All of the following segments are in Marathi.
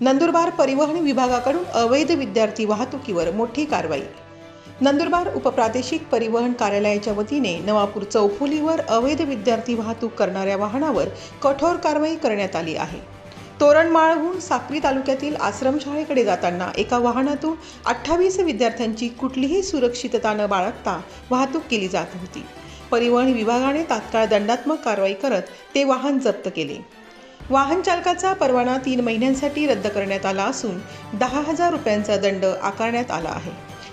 नंदुरबार परिवहन विभागाकडून अवैध विद्यार्थी वाहतुकीवर मोठी कारवाई. नंदुरबार उपप्रादेशिक परिवहन कार्यालयाच्या वतीने नवापूर चौफुलीवर अवैध विद्यार्थी वाहतूक करणाऱ्या वाहनावर कठोर कारवाई करण्यात आली आहे. तोरणमाळहून साक्री तालुक्यातील आश्रमशाळेकडे जाताना एका वाहनातून अठ्ठावीस विद्यार्थ्यांची कुठलीही सुरक्षितता न बाळगता वाहतूक केली जात होती. परिवहन विभागाने तात्काळ दंडात्मक कारवाई करत ते वाहन जप्त केले. वाहन चालकाचा परवाना तीन महिन्यांसाठी रद्द करण्यात आला असून दहा हजार रुपयांचा दंड आकारण्यात आला आहे.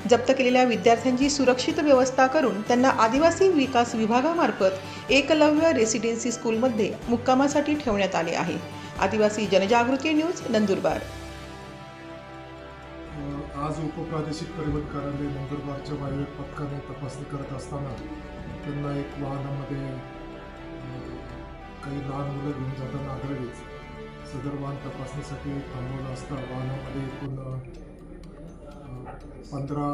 जप्त केलेल्या विद्यार्थ्यांची सुरक्षित व्यवस्था करून त्यांना आदिवासी विकास विभागामार्फत एकलव्य रेसिडेन्सी स्कूलमध्ये मुक्कामासाठी ठेवण्यात आले आहे. आदिवासी जनजागृती न्यूज नंदुरबार. आज उपप्रादेशिक परिवहन कार्यालय नंदुरबारच्या वायव्य पथकाने तपासणी करत असताना त्यांना एक वाहनामध्ये काही लहान मुलं घेऊन जाताना सदर वाहन तपासणीसाठी थांबवलं असता वाहनामध्ये एकूण पंधरा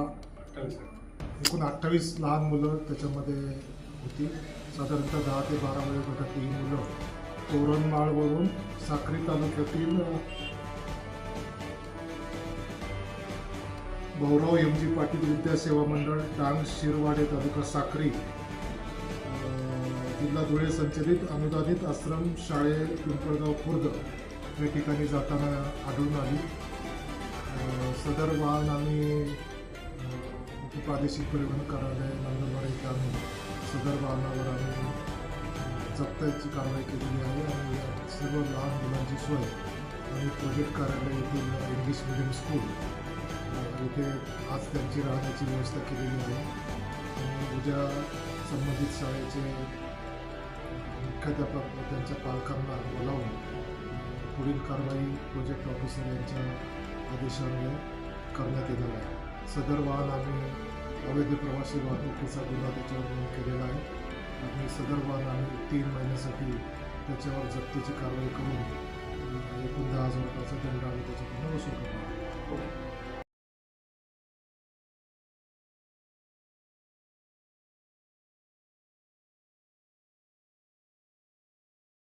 एकूण अठ्ठावीस लहान मुलं त्याच्यामध्ये होती. साधारणतः दहा ते बारा वयोगटातली ही मुलं तोरणमाळवरून साक्री तालुक्यातील अ, भाऊराव एम जी पाटील विद्या सेवा मंडळ डांग शिरवाडे तालुका साक्री जिल्हा धुळे संचलित अनुदानित आश्रम शाळे पिंपळगाव खुर्द. त्या ठिकाणी जाताना आढळून आली. सदर वाहन आम्ही प्रादेशिक परिवहन कार्यालय नंदुरबार येथे आम्ही सदर वाहनावर आम्ही जप्ताची कारवाई केलेली आहे आणि सर्व लहान मुलांची सोय आणि प्रोजेक्ट कार्यालय येथील इंग्लिश मिडियम स्कूल येथे आज त्यांची राहण्याची व्यवस्था केलेली आहे. आणि उद्या संबंधित शाळेचे मुख्याध्यापक त्यांच्या पालकांना पुढील कारवाई प्रोजेक्ट ऑफिसर यांच्या आदेशाने करण्यात येणार आहे. सदर वाहन आम्ही अवैध प्रवासी वाहतुकीचा गुन्हा त्याच्यावर नोंद केलेला आहे. आणि सदर वाहन आम्ही तीन महिन्यासाठी त्याच्यावर जप्तीची कारवाई करून एकूण दहा हजार रुपयाचा दंड आम्ही त्याच्याकडून वसूल करणार आहोत.